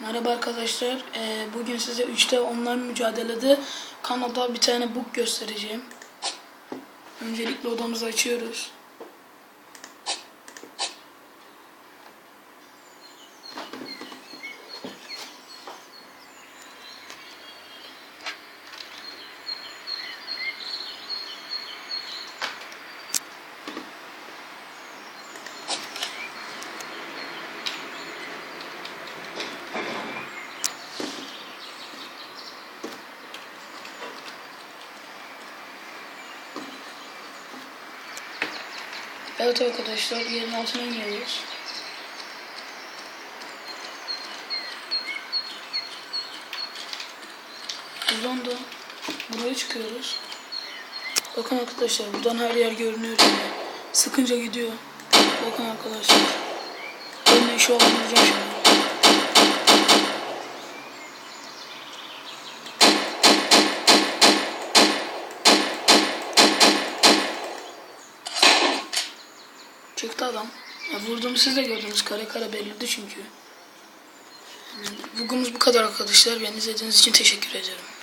Merhaba arkadaşlar. Ee, bugün size 3'te online mücadelede Kanada bir tane book göstereceğim. Öncelikle odamızı açıyoruz. Evet arkadaşlar yerin altına iniyoruz. Buradan da buraya çıkıyoruz. Bakın arkadaşlar buradan her yer görünüyor. Sıkınca gidiyor. Bakın arkadaşlar. Ben şu an şimdi. Çıktı adam. Ya vurduğumu siz de gördünüz. Kare kare belliydi çünkü. Bugünümüz bu kadar arkadaşlar. Beni izlediğiniz için teşekkür ederim.